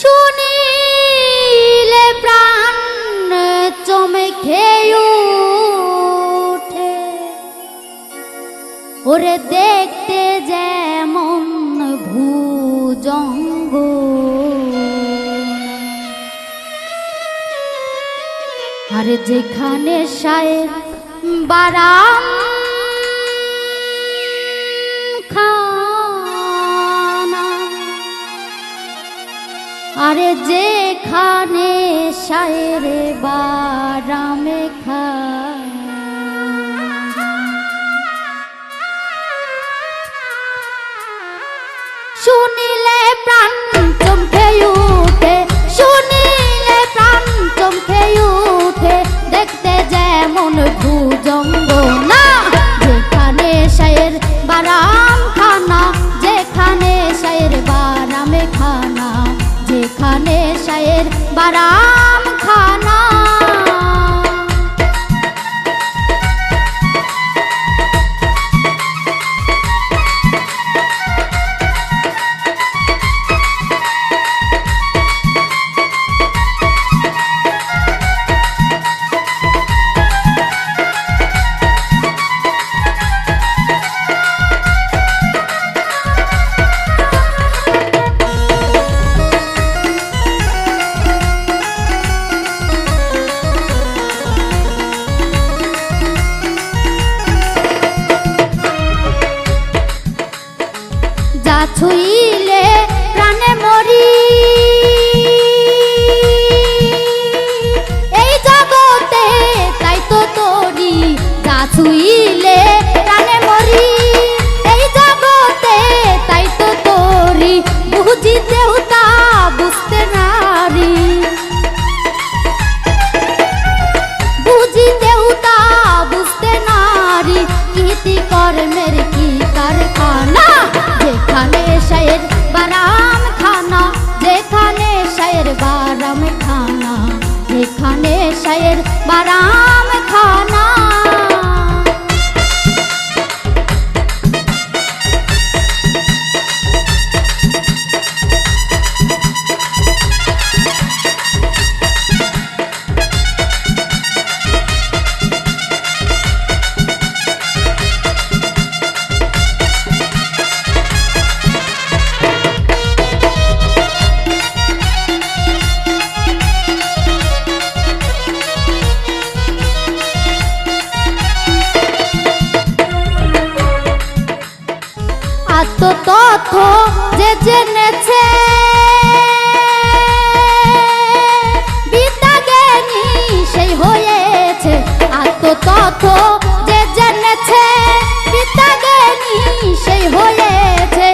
শুনিলে প্রাণ চমকে উঠে ওরে দেখতে যেমন ভুজঙ্গ। আরে যেখানে সাহেব বারাম আরে যেখানে সায়ের বারামে শুনিলে প্রাণ চমকে উঠে, শুনিলে প্রাণ চমকে উঠে, দেখতে যেমন ভুজঙ্গ না যেখানে শায়ের বারাম বারাম। ছুইলে প্রাণে মরি। এই জগতে তাই তো তরি যা ছুইলে বারাম খানা যেখানে শায়ের বারাম খানা। আত্মতথ্য যে জেনেছে। সেই হয়েছে যে জেনেছে। সেই হয়েছে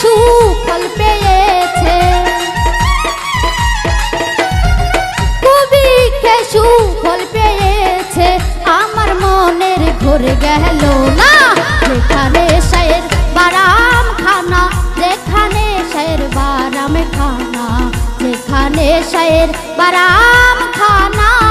সুফল পেয়েছে। কুবিকে সুফল পেয়েছে, আমার মনের ঘুরে গেল। যেখানে শায়ের বারাম খানা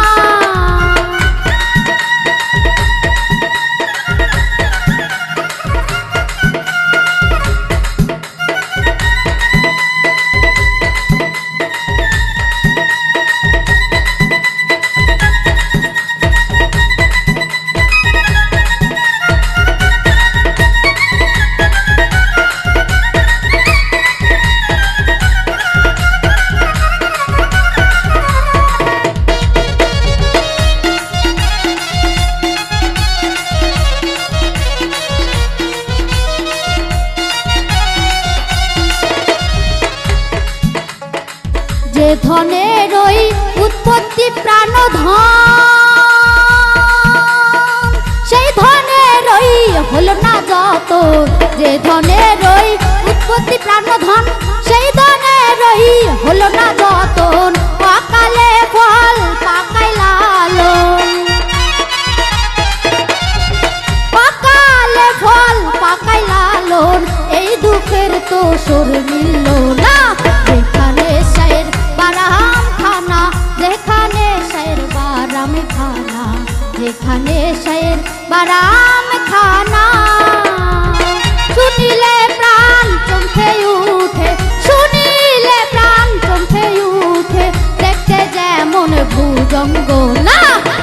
ধনের ওই উৎপত্তি প্রাণধন। সেই ধনের ওই হলো না যত, যে ধনের ওই উৎপত্তি প্রাণ ধন সেই ধনের ওই হলো না যতন। পাকালে ফল পাকাই লালন। পাকালে ফল পাকাই লালন। এই দুঃখের তো সুর মিলল না। যেখানে শের বারাম খানা। ছুটিলে প্রাণ চমকে উঠে, শুনিলে প্রাণ চমকে উঠে। দেখতে যেমন ভুজঙ্গ না,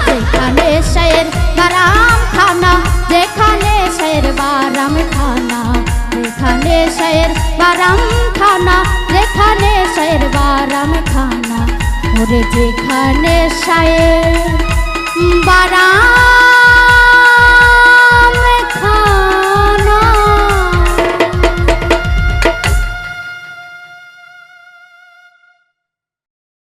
যেখানে শের বারাম খানা, যেখানে শের বারাম খানা। যেখানে শের বারাম খানা, যেখানে শের বারাম খানা। ওরে যেখানে শায়ের বার